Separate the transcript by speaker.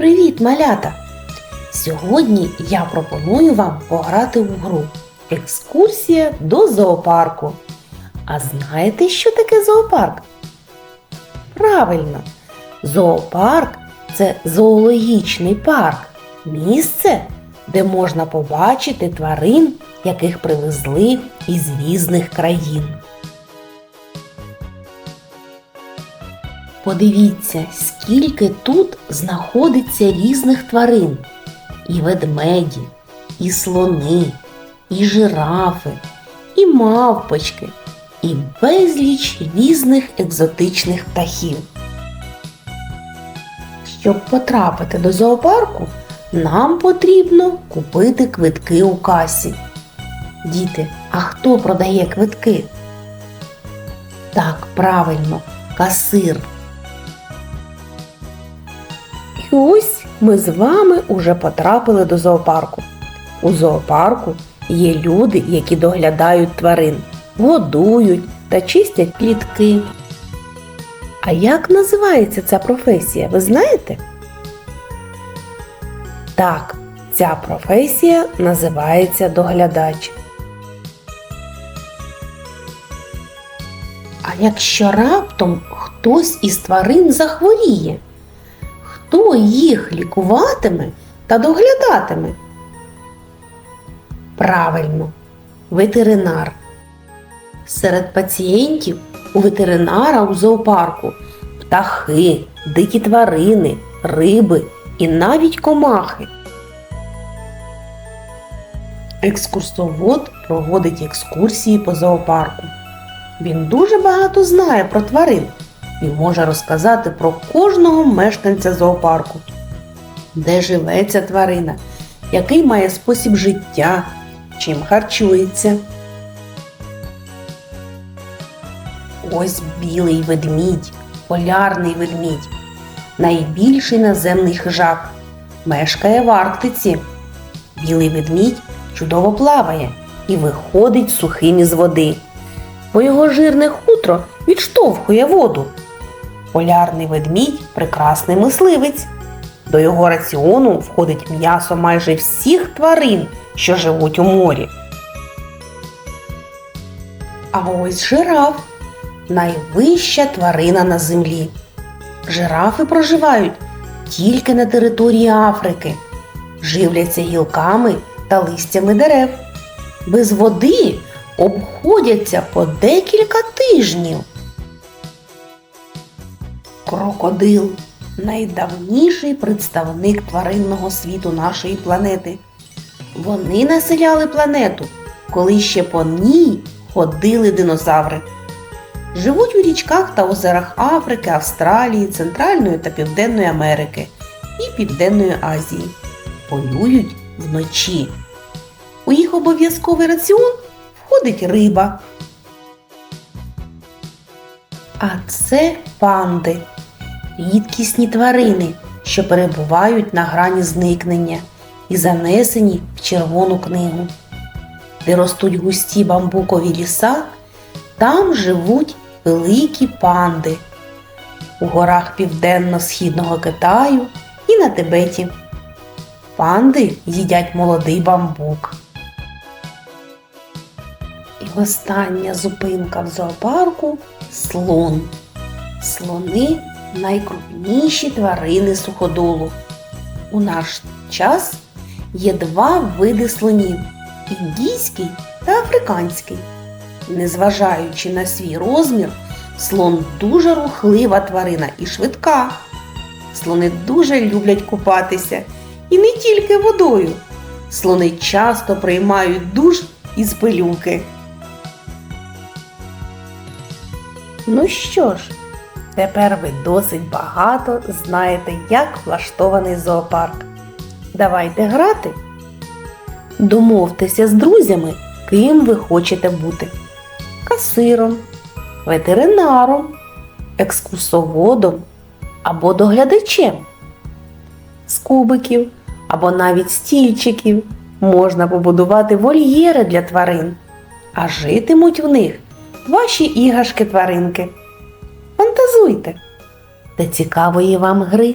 Speaker 1: Привіт, малята! Сьогодні я пропоную вам пограти в гру Екскурсія до зоопарку. А знаєте, що таке зоопарк? Правильно, зоопарк це зоологічний парк, місце, де можна побачити тварин, яких привезли із різних країн. Подивіться, скільки тут знаходиться різних тварин. І ведмеді, і слони, і жирафи, і мавпочки, і безліч різних екзотичних птахів. Щоб потрапити до зоопарку, нам потрібно купити квитки у касі. Діти, а хто продає квитки? Так, правильно, касир. І ось ми з вами уже потрапили до зоопарку. У зоопарку є люди, які доглядають тварин, годують та чистять клітки. А як називається ця професія, ви знаєте? Так, ця професія називається доглядач. А якщо раптом хтось із тварин захворіє? Хто їх лікуватиме та доглядатиме? Правильно, ветеринар. Серед пацієнтів у ветеринара у зоопарку птахи, дикі тварини, риби і навіть комахи. Екскурсовод проводить екскурсії по зоопарку. Він дуже багато знає про тварин і може розказати про кожного мешканця зоопарку, де живе ця тварина, який має спосіб життя, чим харчується. Ось білий ведмідь, полярний ведмідь, найбільший наземний хижак, мешкає в Арктиці. Білий ведмідь чудово плаває і виходить сухим із води, бо його жирне хутро відштовхує воду. Полярний ведмідь прекрасний мисливець. До його раціону входить м'ясо майже всіх тварин, що живуть у морі. А ось жираф найвища тварина на землі. Жирафи проживають тільки на території Африки, живляться гілками та листями дерев. Без води обходяться по декілька тижнів. Крокодил найдавніший представник тваринного світу нашої планети. Вони населяли планету, коли ще по ній ходили динозаври. Живуть у річках та озерах Африки, Австралії, Центральної та Південної Америки і Південної Азії. Полюють вночі. У їх обов'язковий раціон входить риба. А це панди рідкісні тварини, що перебувають на грані зникнення і занесені в Червону книгу. Де ростуть густі бамбукові ліса, там живуть великі панди у горах Південно-Східного Китаю і на Тибеті. Панди їдять молодий бамбук. І остання зупинка в зоопарку слон. Слони найкрупніші тварини суходолу. У наш час є два види слонів індійський та африканський. Незважаючи на свій розмір, слон дуже рухлива тварина і швидка. Слони дуже люблять купатися і не тільки водою. Слони часто приймають душ із пилюки. Ну що ж, Тепер ви досить багато знаєте, як влаштований зоопарк. Давайте грати. Домовтеся з друзями, ким ви хочете бути: касиром, ветеринаром, екскурсоводом або доглядачем. З кубиків або навіть стільчиків можна побудувати вольєри для тварин, а житимуть в них ваші ігашки-тваринки. Фантазуйте та цікавої вам гри.